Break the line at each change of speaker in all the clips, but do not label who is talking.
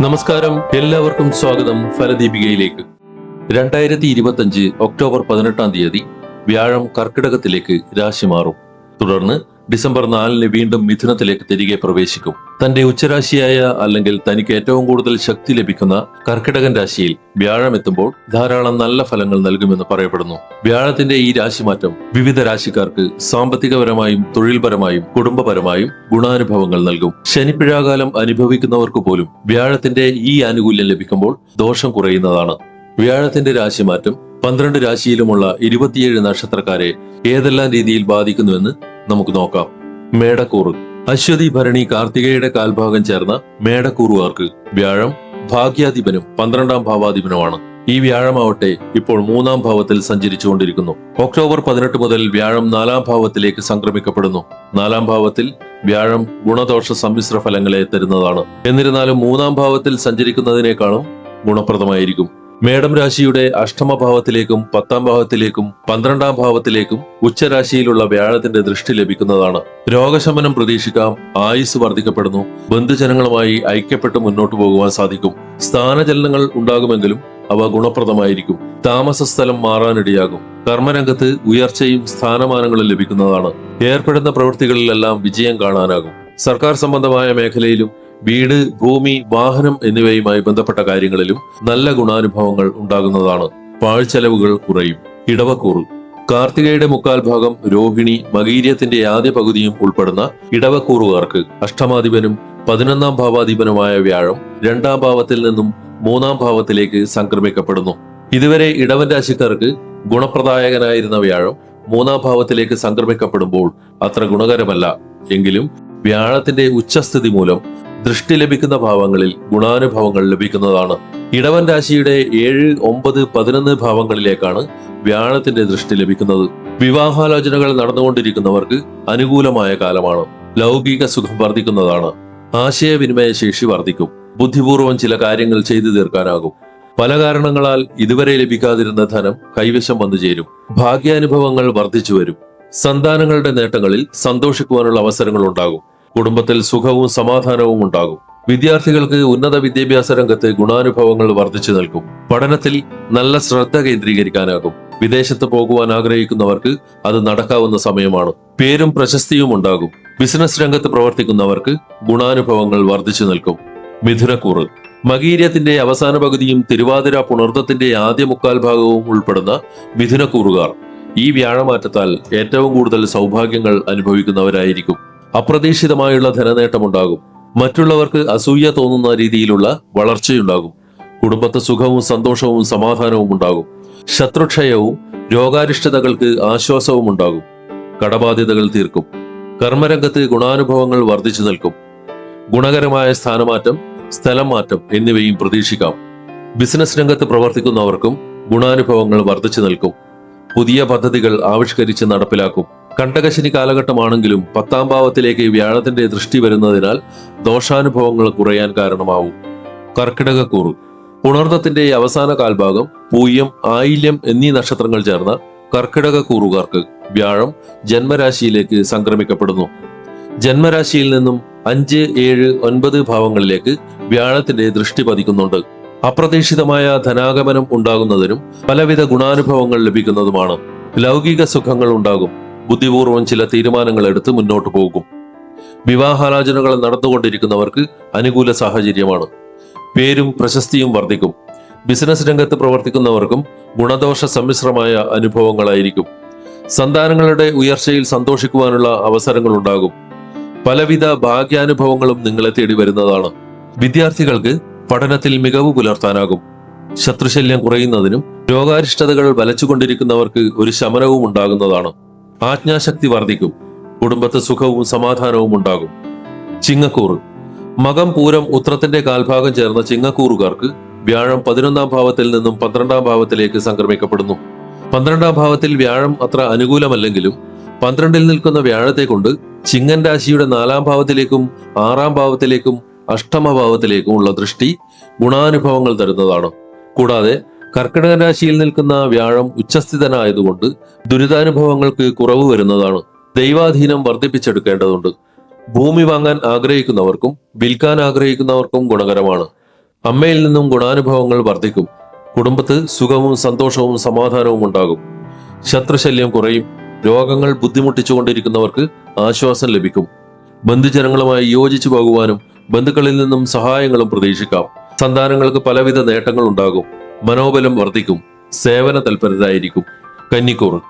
നമസ്കാരം. എല്ലാവർക്കും സ്വാഗതം ഫലദീപികയിലേക്ക്. രണ്ടായിരത്തി ഇരുപത്തഞ്ച് ഒക്ടോബർ പതിനെട്ടാം തീയതി വ്യാഴം കർക്കിടകത്തിലേക്ക് രാശി മാറും. തുടർന്ന് ഡിസംബർ നാലിന് വീണ്ടും മിഥുനത്തിലേക്ക് തിരികെ പ്രവേശിക്കും. തന്റെ ഉച്ചരാശിയായ അല്ലെങ്കിൽ തനിക്ക് ഏറ്റവും കൂടുതൽ ശക്തി ലഭിക്കുന്ന കർക്കിടകൻ രാശിയിൽ വ്യാഴം എത്തുമ്പോൾ ധാരാളം നല്ല ഫലങ്ങൾ നൽകുമെന്ന് പറയപ്പെടുന്നു. വ്യാഴത്തിന്റെ ഈ രാശിമാറ്റം വിവിധ രാശിക്കാർക്ക് സാമ്പത്തികപരമായും തൊഴിൽപരമായും കുടുംബപരമായും ഗുണാനുഭവങ്ങൾ നൽകും. ശനിപ്പിഴാകാലം അനുഭവിക്കുന്നവർക്ക് പോലും വ്യാഴത്തിന്റെ ഈ ആനുകൂല്യം ലഭിക്കുമ്പോൾ ദോഷം കുറയുന്നതാണ്. വ്യാഴത്തിന്റെ രാശിമാറ്റം പന്ത്രണ്ട് രാശിയിലുമുള്ള ഇരുപത്തിയേഴ് നക്ഷത്രക്കാരെ ഏതെല്ലാം രീതിയിൽ ബാധിക്കുന്നുവെന്ന് നമുക്ക് നോക്കാം. മേടക്കൂറ്. അശ്വതി ഭരണി കാർത്തികയുടെ കാൽഭാഗം ചേർന്ന മേടക്കൂറുകാർക്ക് വ്യാഴം ഭാഗ്യാധിപനും പന്ത്രണ്ടാം ഭാവാധിപനുമാണ്. ഈ വ്യാഴമാവട്ടെ ഇപ്പോൾ മൂന്നാം ഭാവത്തിൽ സഞ്ചരിച്ചുകൊണ്ടിരിക്കുന്നു. ഒക്ടോബർ പതിനെട്ട് മുതൽ വ്യാഴം നാലാം ഭാവത്തിലേക്ക് സംക്രമിക്കപ്പെടുന്നു. നാലാം ഭാവത്തിൽ വ്യാഴം ഗുണദോഷ സമ്മിശ്ര ഫലങ്ങളെ തരുന്നതാണ്. എന്നിരുന്നാലും മൂന്നാം ഭാവത്തിൽ സഞ്ചരിക്കുന്നതിനേക്കാളും ഗുണപ്രദമായിരിക്കും. മേടം രാശിയുടെ അഷ്ടമഭാവത്തിലേക്കും പത്താം ഭാവത്തിലേക്കും പന്ത്രണ്ടാം ഭാവത്തിലേക്കും ഉച്ചരാശിയിലുള്ള വ്യാഴത്തിന്റെ ദൃഷ്ടി ലഭിക്കുന്നതാണ്. രോഗശമനം പ്രതീക്ഷിക്കാം ആയുസ് വർദ്ധിക്കപ്പെടുന്നു ബന്ധുജനങ്ങളുമായി ഐക്യപ്പെട്ട് മുന്നോട്ടു പോകുവാൻ സാധിക്കും. സ്ഥാനചലനങ്ങൾ ഉണ്ടാകുമെങ്കിലും അവ ഗുണപ്രദമായിരിക്കും. താമസ സ്ഥലം മാറാനിടയാകും. കർമ്മരംഗത്ത് ഉയർച്ചയും സ്ഥാനമാനങ്ങളും ലഭിക്കുന്നതാണ്. ഏർപ്പെടുന്ന പ്രവൃത്തികളിലെല്ലാം വിജയം കാണാനാകും. സർക്കാർ സംബന്ധമായ മേഖലയിലും വീട് ഭൂമി വാഹനം എന്നിവയുമായി ബന്ധപ്പെട്ട കാര്യങ്ങളിലും നല്ല ഗുണാനുഭവങ്ങൾ ഉണ്ടാകുന്നതാണ്. പാഴ്ചെലവുകൾ കുറയും. ഇടവക്കൂറ്. കാർത്തികയുടെ മുക്കാൽ ഭാഗം രോഹിണി മകീര്യത്തിന്റെ ആദ്യ പകുതിയും ഉൾപ്പെടുന്ന ഇടവക്കൂറുകാർക്ക് അഷ്ടമാധിപനും പതിനൊന്നാം ഭാവാധിപനുമായ വ്യാഴം രണ്ടാം ഭാവത്തിൽ നിന്നും മൂന്നാം ഭാവത്തിലേക്ക് സംക്രമിക്കപ്പെടുന്നു. ഇതുവരെ ഇടവൻ രാശിക്കാർക്ക് ഗുണപ്രദായകനായിരുന്ന വ്യാഴം മൂന്നാം ഭാവത്തിലേക്ക് സംക്രമിക്കപ്പെടുമ്പോൾ അത്ര ഗുണകരമല്ല. എങ്കിലും വ്യാഴത്തിന്റെ ഉച്ചസ്ഥിതി മൂലം ദൃഷ്ടി ലഭിക്കുന്ന ഭാവങ്ങളിൽ ഗുണാനുഭവങ്ങൾ ലഭിക്കുന്നതാണ്. ഇടവൻ രാശിയുടെ ഏഴ് ഒമ്പത് പതിനൊന്ന് ഭാവങ്ങളിലേക്കാണ് വ്യാഴത്തിന്റെ ദൃഷ്ടി ലഭിക്കുന്നത്. വിവാഹാലോചനകൾ നടന്നുകൊണ്ടിരിക്കുന്നവർക്ക് അനുകൂലമായ കാലമാണ്. ലൗകിക സുഖം വർദ്ധിക്കുന്നതാണ്. ആശയവിനിമയ ശേഷി വർദ്ധിക്കും. ബുദ്ധിപൂർവം ചില കാര്യങ്ങൾ ചെയ്തു തീർക്കാനാകും. പല കാരണങ്ങളാൽ ഇതുവരെ ലഭിക്കാതിരുന്ന ധനം കൈവശം വന്നു ചേരും. ഭാഗ്യാനുഭവങ്ങൾ വർദ്ധിച്ചു വരും. സന്താനങ്ങളുടെ നേട്ടങ്ങളിൽ സന്തോഷിക്കുവാനുള്ള അവസരങ്ങൾ ഉണ്ടാകും. കുടുംബത്തിൽ സുഖവും സമാധാനവും ഉണ്ടാകും. വിദ്യാർത്ഥികൾക്ക് ഉന്നത വിദ്യാഭ്യാസ രംഗത്ത് ഗുണാനുഭവങ്ങൾ വർദ്ധിച്ചു നൽകും പഠനത്തിൽ നല്ല ശ്രദ്ധ കേന്ദ്രീകരിക്കാനാകും. വിദേശത്ത് പോകുവാൻ ആഗ്രഹിക്കുന്നവർക്ക് അത് നടക്കാവുന്ന സമയമാണ്. പേരും പ്രശസ്തിയും ഉണ്ടാകും. ബിസിനസ് രംഗത്ത് പ്രവർത്തിക്കുന്നവർക്ക് ഗുണാനുഭവങ്ങൾ വർദ്ധിച്ചു നിൽക്കും. മിഥുനക്കൂറ്. മകീര്യത്തിന്റെ അവസാന പകുതിയും തിരുവാതിര പുണർത്തത്തിന്റെ ആദ്യ മുക്കാൽ ഭാഗവും ഉൾപ്പെടുന്ന മിഥുനക്കൂറുകാർ. ഈ വ്യാഴമാറ്റത്താൽ ഏറ്റവും കൂടുതൽ സൗഭാഗ്യങ്ങൾ അനുഭവിക്കുന്നവരായിരിക്കും. അപ്രതീക്ഷിതമായുള്ള ധനനേട്ടമുണ്ടാകും. മറ്റുള്ളവർക്ക് അസൂയ തോന്നുന്ന രീതിയിലുള്ള വളർച്ചയുണ്ടാകും. കുടുംബത്തെ സുഖവും സന്തോഷവും സമാധാനവും ഉണ്ടാകും. ശത്രുക്ഷയവും രോഗാരിഷ്ടതകൾക്ക് ആശ്വാസവും ഉണ്ടാകും. കടബാധ്യതകൾ തീർക്കും. കർമ്മരംഗത്ത് ഗുണാനുഭവങ്ങൾ വർദ്ധിച്ചു നിൽക്കും. ഗുണകരമായ സ്ഥാനമാറ്റം സ്ഥലം മാറ്റം എന്നിവയും പ്രതീക്ഷിക്കാം. ബിസിനസ് രംഗത്ത് പ്രവർത്തിക്കുന്നവർക്കും ഗുണാനുഭവങ്ങൾ വർദ്ധിച്ചു നിൽക്കും. പുതിയ പദ്ധതികൾ ആവിഷ്കരിച്ച് നടപ്പിലാക്കും. കണ്ടകശനി കാലഘട്ടമാണെങ്കിലും പത്താം ഭാവത്തിലേക്ക് വ്യാഴത്തിന്റെ ദൃഷ്ടി വരുന്നതിനാൽ ദോഷാനുഭവങ്ങൾ കുറയാൻ കാരണമാവും. കർക്കിടകക്കൂറ്. പുണർദത്തിന്റെ അവസാന കാൽഭാഗം പൂയം ആയില്യം എന്നീ നക്ഷത്രങ്ങൾ ചേർന്ന കർക്കിടക കൂറുകാർക്ക് വ്യാഴം ജന്മരാശിയിലേക്ക് സംക്രമിക്കപ്പെടുന്നു. ജന്മരാശിയിൽ നിന്നും അഞ്ച് ഏഴ് ഒൻപത് ഭാവങ്ങളിലേക്ക് വ്യാഴത്തിന്റെ ദൃഷ്ടി പതിക്കുന്നുണ്ട്. അപ്രതീക്ഷിതമായ ധനാഗമനം ഉണ്ടാകുന്നതിനും പലവിധ ഗുണാനുഭവങ്ങൾ ലഭിക്കുന്നതുമാണ്. ലൗകിക സുഖങ്ങൾ ഉണ്ടാകും. ബുദ്ധിപൂർവം ചില തീരുമാനങ്ങൾ എടുത്ത് മുന്നോട്ട് പോകും. വിവാഹാലോചനകൾ നടന്നുകൊണ്ടിരിക്കുന്നവർക്ക് അനുകൂല സാഹചര്യമാണ്. പേരും പ്രശസ്തിയും വർദ്ധിക്കും. ബിസിനസ് രംഗത്ത് പ്രവർത്തിക്കുന്നവർക്കും ഗുണദോഷ സമ്മിശ്രമായ അനുഭവങ്ങളായിരിക്കും. സന്താനങ്ങളുടെ ഉയർച്ചയിൽ സന്തോഷിക്കുവാനുള്ള അവസരങ്ങൾ ഉണ്ടാകും പലവിധ ഭാഗ്യാനുഭവങ്ങളും നിങ്ങളെ തേടി വരുന്നതാണ്. വിദ്യാർത്ഥികൾക്ക് പഠനത്തിൽ മികവ് പുലർത്താനാകും. ശത്രുശല്യം കുറയുന്നതിനും രോഗാരിഷ്ടതകൾ വലച്ചുകൊണ്ടിരിക്കുന്നവർക്ക് ഒരു ശമനവും ഉണ്ടാകുന്നതാണ്. ആജ്ഞാശക്തി വർദ്ധിക്കും. കുടുംബത്തെ സുഖവും സമാധാനവും ഉണ്ടാകും. ചിങ്ങക്കൂറ്. മകം പൂരം ഉത്രത്തിന്റെ കാൽഭാഗം ചേർന്ന ചിങ്ങക്കൂറുകാർക്ക് വ്യാഴം പതിനൊന്നാം ഭാവത്തിൽ നിന്നും പന്ത്രണ്ടാം ഭാവത്തിലേക്ക് സംക്രമിക്കപ്പെടുന്നു. പന്ത്രണ്ടാം ഭാവത്തിൽ വ്യാഴം അത്ര അനുകൂലമല്ലെങ്കിലും പന്ത്രണ്ടിൽ നിൽക്കുന്ന വ്യാഴത്തെ കൊണ്ട് ചിങ്ങൻ രാശിയുടെ നാലാം ഭാവത്തിലേക്കും ആറാം ഭാവത്തിലേക്കും അഷ്ടമഭാവത്തിലേക്കും ഉള്ള ദൃഷ്ടി ഗുണാനുഭവങ്ങൾ തരുന്നതാണ്. കൂടാതെ കർക്കിടക രാശിയിൽ നിൽക്കുന്ന വ്യാഴം ഉച്ചസ്ഥിതനായതുകൊണ്ട് ദുരിതാനുഭവങ്ങൾക്ക് കുറവ് വരുന്നതാണ് ദൈവാധീനം വർദ്ധിപ്പിച്ചെടുക്കേണ്ടതുണ്ട്. ഭൂമി വാങ്ങാൻ ആഗ്രഹിക്കുന്നവർക്കും വിൽക്കാൻ ആഗ്രഹിക്കുന്നവർക്കും ഗുണകരമാണ്. അമ്മയിൽ നിന്നും ഗുണാനുഭവങ്ങൾ വർദ്ധിക്കും. കുടുംബത്ത് സുഖവും സന്തോഷവും സമാധാനവും ഉണ്ടാകും. ശത്രുശല്യം കുറയും. രോഗങ്ങൾ ബുദ്ധിമുട്ടിച്ചുകൊണ്ടിരിക്കുന്നവർക്ക് ആശ്വാസം ലഭിക്കും. ബന്ധുജനങ്ങളുമായി യോജിച്ചു പോകുവാനും ബന്ധുക്കളിൽ നിന്നും സഹായങ്ങളും പ്രതീക്ഷിക്കാം. സന്താനങ്ങൾക്ക് പലവിധ നേട്ടങ്ങൾ ഉണ്ടാകും മനോബലം വർദ്ധിക്കും സേവന തൽപരരായിരിക്കും. കന്നിക്കൂർ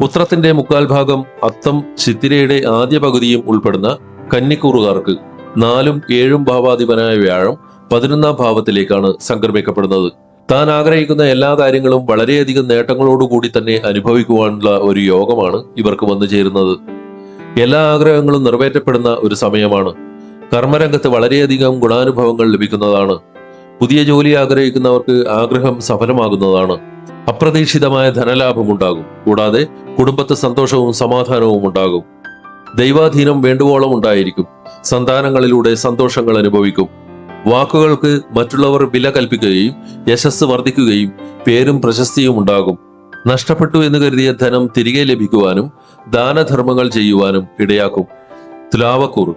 ഉത്രത്തിന്റെ മുക്കാൽ ഭാഗം അത്തം ചിത്തിരയുടെ ആദ്യ പകുതിയും ഉൾപ്പെടുന്ന കന്നിക്കൂറുകാർക്ക് നാലും ഏഴും ഭാവാധിപനായ വ്യാഴം പതിനൊന്നാം ഭാവത്തിലേക്കാണ് സംക്രമിക്കപ്പെടുന്നത്. താൻ ആഗ്രഹിക്കുന്ന എല്ലാ കാര്യങ്ങളും വളരെയധികം നേട്ടങ്ങളോടുകൂടി തന്നെ അനുഭവിക്കുവാനുള്ള ഒരു യോഗമാണ് ഇവർക്ക് വന്നു ചേരുന്നത്. എല്ലാ ആഗ്രഹങ്ങളും നിറവേറ്റപ്പെടുന്ന ഒരു സമയമാണ്. കർമ്മരംഗത്ത് വളരെയധികം ഗുണാനുഭവങ്ങൾ ലഭിക്കുന്നതാണ്. പുതിയ ജോലി ആഗ്രഹിക്കുന്നവർക്ക് ആഗ്രഹം സഫലമാകുന്നതാണ്. അപ്രതീക്ഷിതമായ ധനലാഭം ഉണ്ടാകും. കൂടാതെ കുടുംബത്തെ സന്തോഷവും സമാധാനവും ഉണ്ടാകും. ദൈവാധീനം വേണ്ടുവോളം ഉണ്ടായിരിക്കും. സന്താനങ്ങളിലൂടെ സന്തോഷങ്ങൾ അനുഭവിക്കും. വാക്കുകൾക്ക് മറ്റുള്ളവർ വില കൽപ്പിക്കുകയും യശസ് വർദ്ധിക്കുകയും പേരും പ്രശസ്തിയും ഉണ്ടാകും. നഷ്ടപ്പെട്ടു എന്ന് കരുതിയ ധനം തിരികെ ലഭിക്കുവാനും ദാനധർമ്മങ്ങൾ ചെയ്യുവാനും ഇടയാക്കും. തുലാവക്കൂർ.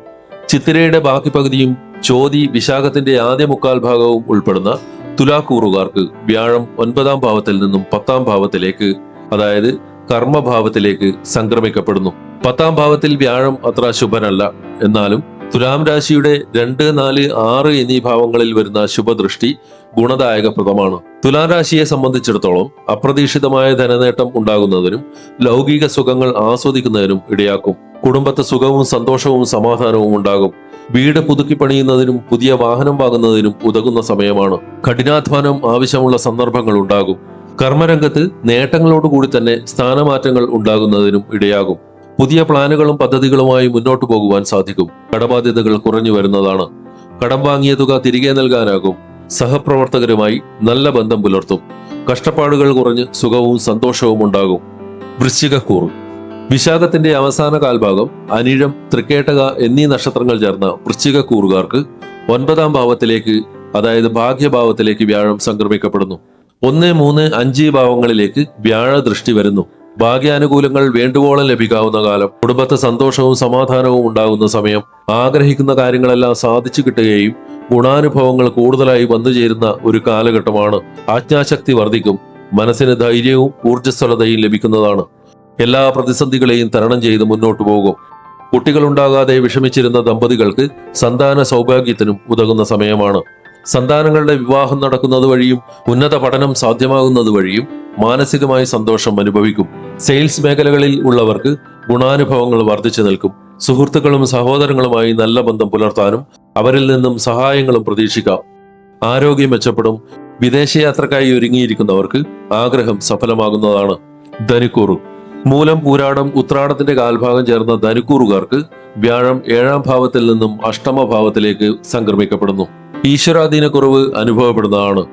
ചിത്തിരയുടെ ബാക്കി പകുതിയും ചോതി വിശാഖത്തിന്റെ ആദ്യ മുക്കാൽ ഭാഗവും ഉൾപ്പെടുന്ന തുലാക്കൂറുകാർക്ക് വ്യാഴം ഒൻപതാം ഭാവത്തിൽ നിന്നും പത്താം ഭാവത്തിലേക്ക് അതായത് കർമ്മഭാവത്തിലേക്ക് സംക്രമിക്കപ്പെടുന്നു. പത്താം ഭാവത്തിൽ വ്യാഴം അത്ര ശുഭനല്ല. എന്നാലും തുലാം രാശിയുടെ രണ്ട് നാല് ആറ് എന്നീ ഭാവങ്ങളിൽ വരുന്ന ശുഭദൃഷ്ടി ഗുണദായകപ്രദമാണ്. തുലാം രാശിയെ സംബന്ധിച്ചിടത്തോളം അപ്രതീക്ഷിതമായ ധനനേട്ടം ഉണ്ടാകുന്നതിനും ലൗകിക സുഖങ്ങൾ ആസ്വദിക്കുന്നതിനും ഇടയാക്കും. കുടുംബത്തെ സുഖവും സന്തോഷവും സമാധാനവും ഉണ്ടാകും. വീട് പുതുക്കി പണിയുന്നതിനും പുതിയ വാഹനം വാങ്ങുന്നതിനും ഉതകുന്ന സമയമാണ്. കഠിനാധ്വാനം ആവശ്യമുള്ള സന്ദർഭങ്ങൾ ഉണ്ടാകും. കർമ്മരംഗത്ത് നേട്ടങ്ങളോടുകൂടി തന്നെ സ്ഥാനമാറ്റങ്ങൾ ഉണ്ടാകുന്നതിനും ഇടയാകും. പുതിയ പ്ലാനുകളും പദ്ധതികളുമായി മുന്നോട്ടു പോകുവാൻ സാധിക്കും. കടബാധ്യതകൾ കുറഞ്ഞു വരുന്നതാണ്. കടം വാങ്ങിയ തുക തിരികെ നൽകാനാകും. സഹപ്രവർത്തകരുമായി നല്ല ബന്ധം പുലർത്തും. കഷ്ടപ്പാടുകൾ കുറഞ്ഞ് സുഖവും സന്തോഷവും ഉണ്ടാകും. വൃശ്ചികക്കൂർ വിശാഖത്തിന്റെ അവസാന കാൽഭാഗം അനിഴം തൃക്കേട്ടക എന്നീ നക്ഷത്രങ്ങൾ ചേർന്ന വൃശ്ചിക കൂറുകാർക്ക് ഒൻപതാം ഭാവത്തിലേക്ക് അതായത് ഭാഗ്യഭാവത്തിലേക്ക് വ്യാഴം സംക്രമിക്കപ്പെടുന്നു. ഒന്ന് മൂന്ന് അഞ്ച് ഭാവങ്ങളിലേക്ക് വ്യാഴ ദൃഷ്ടി വരുന്നു. ഭാഗ്യാനുകൂലങ്ങൾ വേണ്ടുവോളം ലഭിക്കാവുന്ന കാലം കുടുംബത്തെ സന്തോഷവും സമാധാനവും ഉണ്ടാകുന്ന സമയം ആഗ്രഹിക്കുന്ന കാര്യങ്ങളെല്ലാം സാധിച്ചു കിട്ടുകയും ഗുണാനുഭവങ്ങൾ കൂടുതലായി വന്നു ചേരുന്ന ഒരു കാലഘട്ടമാണ്. ആജ്ഞാശക്തി വർദ്ധിക്കും മനസ്സിന് ധൈര്യവും ഊർജസ്വലതയും ലഭിക്കുന്നതാണ്. എല്ലാ പ്രതിസന്ധികളെയും തരണം ചെയ്ത് മുന്നോട്ടു പോകും. കുട്ടികളുണ്ടാകാതെ വിഷമിച്ചിരുന്ന ദമ്പതികൾക്ക് സന്താന സൗഭാഗ്യത്തിനും ഉതകുന്ന സമയമാണ്. സന്താനങ്ങളുടെ വിവാഹം നടക്കുന്നത് വഴിയും ഉന്നത പഠനം സാധ്യമാകുന്നത് വഴിയും മാനസികമായ സന്തോഷം അനുഭവിക്കും. സെയിൽസ് മേഖലകളിൽ ഉള്ളവർക്ക് ഗുണാനുഭവങ്ങൾ വർദ്ധിച്ചു നിൽക്കും. സുഹൃത്തുക്കളും സഹോദരങ്ങളുമായി നല്ല ബന്ധം പുലർത്താനും അവരിൽ നിന്നും സഹായങ്ങളും പ്രതീക്ഷിക്കാം. ആരോഗ്യം മെച്ചപ്പെടും. വിദേശയാത്രക്കായി ഒരുങ്ങിയിരിക്കുന്നവർക്ക് ആഗ്രഹം സഫലമാകുന്നതാണ്. ധനുക്കൂറു മൂലം പൂരാടം ഉത്രാടത്തിന്റെ കാൽഭാഗം ചേർന്ന ധനുക്കൂറുകാർക്ക് വ്യാഴം ഏഴാം ഭാവത്തിൽ നിന്നും അഷ്ടമ ഭാവത്തിലേക്ക് സംക്രമിക്കപ്പെടുന്നു. ഈശ്വരാധീന കുറവ് അനുഭവപ്പെടുന്നതാണ്.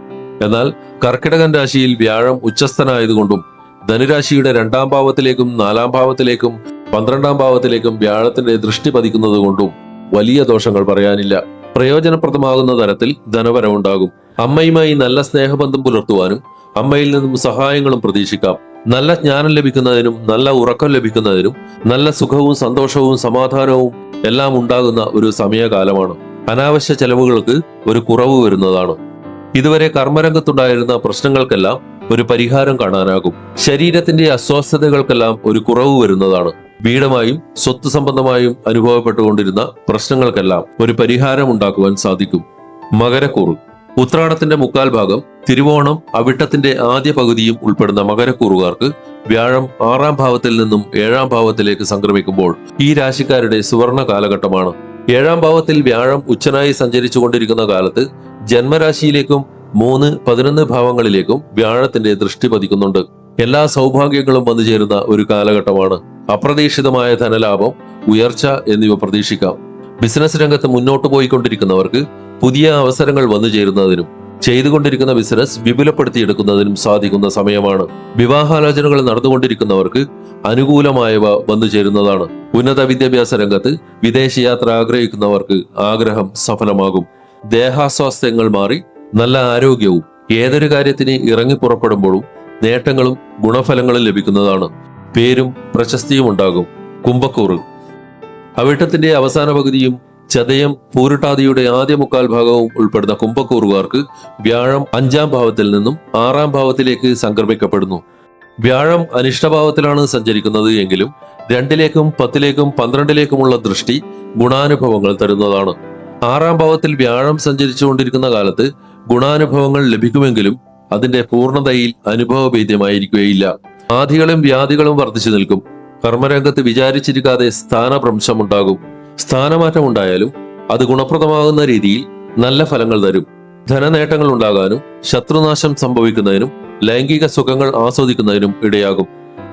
എന്നാൽ കർക്കിടകൻ രാശിയിൽ വ്യാഴം ഉച്ചസ്ഥനായതുകൊണ്ടും ധനുരാശിയുടെ രണ്ടാം ഭാവത്തിലേക്കും നാലാം ഭാവത്തിലേക്കും പന്ത്രണ്ടാം ഭാവത്തിലേക്കും വ്യാഴത്തിന്റെ ദൃഷ്ടി പതിക്കുന്നത് കൊണ്ടും വലിയ ദോഷങ്ങൾ പറയാനില്ല. പ്രയോജനപ്രദമാകുന്ന തരത്തിൽ ധനവരമുണ്ടാകും അമ്മയുമായി നല്ല സ്നേഹബന്ധം പുലർത്തുവാനും അമ്മയിൽ നിന്നും സഹായങ്ങളും പ്രതീക്ഷിക്കാം. നല്ല ജ്ഞാനം ലഭിക്കുന്നതിനും നല്ല ഉറക്കം ലഭിക്കുന്നതിനും നല്ല സുഖവും സന്തോഷവും സമാധാനവും എല്ലാം ഉണ്ടാകുന്ന ഒരു സമയകാലമാണ്. അനാവശ്യ ചെലവുകൾക്ക് ഒരു കുറവ് വരുന്നതാണ്. ഇതുവരെ കർമ്മരംഗത്തുണ്ടായിരുന്ന പ്രശ്നങ്ങൾക്കെല്ലാം ഒരു പരിഹാരം കാണാനാകും. ശരീരത്തിന്റെ അസ്വസ്ഥതകൾക്കെല്ലാം ഒരു കുറവ് വരുന്നതാണ്. വീടമായും സ്വത്ത് സംബന്ധമായും അനുഭവപ്പെട്ടുകൊണ്ടിരുന്ന പ്രശ്നങ്ങൾക്കെല്ലാം ഒരു പരിഹാരം ഉണ്ടാക്കുവാൻ സാധിക്കും. മകരക്കൂറ്. ഉത്രാടത്തിന്റെ മുക്കാൽ ഭാഗം തിരുവോണം അവിട്ടത്തിന്റെ ആദ്യ പകുതിയും ഉൾപ്പെടുന്ന മകരക്കൂറുകാർക്ക് വ്യാഴം ആറാം ഭാവത്തിൽ നിന്നും ഏഴാം ഭാവത്തിലേക്ക് സംക്രമിക്കുമ്പോൾ ഈ രാശിക്കാരുടെ സുവർണ കാലഘട്ടമാണ്. ഏഴാം ഭാവത്തിൽ വ്യാഴം ഉച്ചനായി സഞ്ചരിച്ചു കൊണ്ടിരിക്കുന്ന കാലത്ത് ജന്മരാശിയിലേക്കും മൂന്ന് പതിനൊന്ന് ഭാവങ്ങളിലേക്കും വ്യാഴത്തിന്റെ ദൃഷ്ടി പതിക്കുന്നുണ്ട്. എല്ലാ സൗഭാഗ്യങ്ങളും വന്നു ചേരുന്ന ഒരു കാലഘട്ടമാണ്. അപ്രതീക്ഷിതമായ ധനലാഭം ഉയർച്ച എന്നിവ പ്രതീക്ഷിക്കാം. ബിസിനസ് രംഗത്ത് മുന്നോട്ട് പോയിക്കൊണ്ടിരിക്കുന്നവർക്ക് പുതിയ അവസരങ്ങൾ വന്നു ചേരുന്നതിനും ചെയ്തുകൊണ്ടിരിക്കുന്ന ബിസിനസ് വിപുലപ്പെടുത്തിയെടുക്കുന്നതിനും സാധിക്കുന്ന സമയമാണ്. വിവാഹാലോചനകൾ നടന്നുകൊണ്ടിരിക്കുന്നവർക്ക് അനുകൂലമായവ വന്നു ചേരുന്നതാണ്. ഉന്നത വിദ്യാഭ്യാസ രംഗത്ത് വിദേശയാത്ര ആഗ്രഹിക്കുന്നവർക്ക് ആഗ്രഹം സഫലമാകും. ദേഹാസ്വാസ്ഥ്യങ്ങൾ മാറി നല്ല ആരോഗ്യവും ഏതൊരു കാര്യത്തിന് ഇറങ്ങി പുറപ്പെടുമ്പോഴും നേട്ടങ്ങളും ഗുണഫലങ്ങളും ലഭിക്കുന്നതാണ്. പേരും പ്രശസ്തിയും ഉണ്ടാകും. കുംഭക്കൂറ്. അവിട്ടത്തിന്റെ അവസാന പകുതിയും ചതയം പൂരുട്ടാതിയുടെ ആദ്യ മുക്കാൽ ഭാഗവും ഉൾപ്പെടുന്ന കുംഭക്കൂറുകാർക്ക് വ്യാഴം അഞ്ചാം ഭാവത്തിൽ നിന്നും ആറാം ഭാവത്തിലേക്ക് സംക്രമിക്കപ്പെടുന്നു വ്യാഴം അനിഷ്ടഭാവത്തിലാണ് സഞ്ചരിക്കുന്നത് എങ്കിലും രണ്ടിലേക്കും പത്തിലേക്കും പന്ത്രണ്ടിലേക്കുമുള്ള ദൃഷ്ടി ഗുണാനുഭവങ്ങൾ തരുന്നതാണ്. ആറാം ഭാവത്തിൽ വ്യാഴം സഞ്ചരിച്ചുകൊണ്ടിരിക്കുന്ന കാലത്ത് ഗുണാനുഭവങ്ങൾ ലഭിക്കുമെങ്കിലും അതിന്റെ പൂർണതയിൽ അനുഭവഭേദ്യമായിരിക്കുകയില്ല. ആധികളും വ്യാധികളും വർദ്ധിച്ചു നിൽക്കും. കർമ്മരംഗത്ത് വിചാരിച്ചിരിക്കാതെ സ്ഥാനഭ്രംശമുണ്ടാകും. സ്ഥാനമാറ്റം ഉണ്ടായാലും അത് ഗുണപ്രദമാകുന്ന രീതിയിൽ നല്ല ഫലങ്ങൾ തരും. ധനനേട്ടങ്ങൾ ഉണ്ടാകാനും ശത്രുനാശം സംഭവിക്കുന്നതിനും ലൈംഗിക സുഖങ്ങൾ ആസ്വദിക്കുന്നതിനും ഇടയാകും.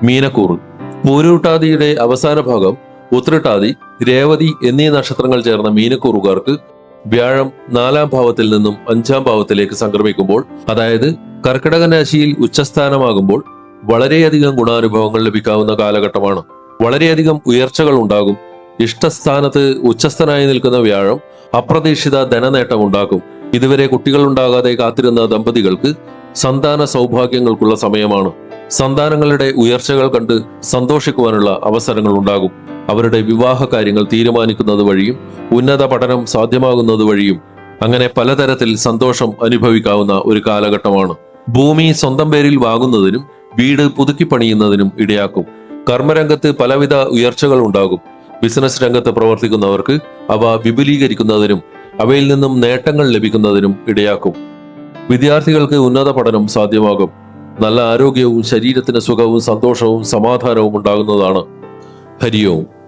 മീനക്കൂറ്. പൂരൂട്ടാതിയുടെ അവസാന ഭാഗം ഉത്രട്ടാതി രേവതി എന്നീ നക്ഷത്രങ്ങൾ ചേർന്ന മീനക്കൂറുകാർക്ക് വ്യാഴം നാലാം ഭാവത്തിൽ നിന്നും അഞ്ചാം ഭാവത്തിലേക്ക് സംക്രമിക്കുമ്പോൾ അതായത് കർക്കിടക രാശിയിൽ ഉച്ചസ്ഥാനമാകുമ്പോൾ വളരെയധികം ഗുണാനുഭവങ്ങൾ ലഭിക്കാവുന്ന കാലഘട്ടമാണ്. വളരെയധികം ഉയർച്ചകൾ ഉണ്ടാകും. ഇഷ്ടസ്ഥാനത്ത് ഉച്ചസ്ഥനായി നിൽക്കുന്ന വ്യാഴം അപ്രതീക്ഷിത ധനനേട്ടം ഉണ്ടാക്കും. ഇതുവരെ കുട്ടികൾ ഉണ്ടാകാതെ കാത്തിരുന്ന ദമ്പതികൾക്ക് സന്താന സൗഭാഗ്യങ്ങൾക്കുള്ള സമയമാണ്. സന്താനങ്ങളുടെ ഉയർച്ചകൾ കണ്ട് സന്തോഷിക്കുവാനുള്ള അവസരങ്ങൾ ഉണ്ടാകും. അവരുടെ വിവാഹ കാര്യങ്ങൾ തീരുമാനിക്കുന്നത് വഴിയും ഉന്നത പഠനം സാധ്യമാകുന്നത് വഴിയും അങ്ങനെ പലതരത്തിൽ സന്തോഷം അനുഭവിക്കാവുന്ന ഒരു കാലഘട്ടമാണ്. ഭൂമി സ്വന്തം പേരിൽ വാങ്ങുന്നതിനും വീട് പുതുക്കി പണിയുന്നതിനും ഇടയാക്കും. കർമ്മരംഗത്ത് പലവിധ ഉയർച്ചകൾ ഉണ്ടാകും. ബിസിനസ് രംഗത്ത് പ്രവർത്തിക്കുന്നവർക്ക് അവ വിപുലീകരിക്കുന്നതിനും അവയിൽ നിന്നും നേട്ടങ്ങൾ ലഭിക്കുന്നതിനും ഇടയാക്കും. വിദ്യാർത്ഥികൾക്ക് ഉന്നത പഠനം സാധ്യമാകും. നല്ല ആരോഗ്യവും ശരീരത്തിന് സുഖവും സന്തോഷവും സമാധാനവും ഉണ്ടാകുന്നതാണ്. ഹരിയോം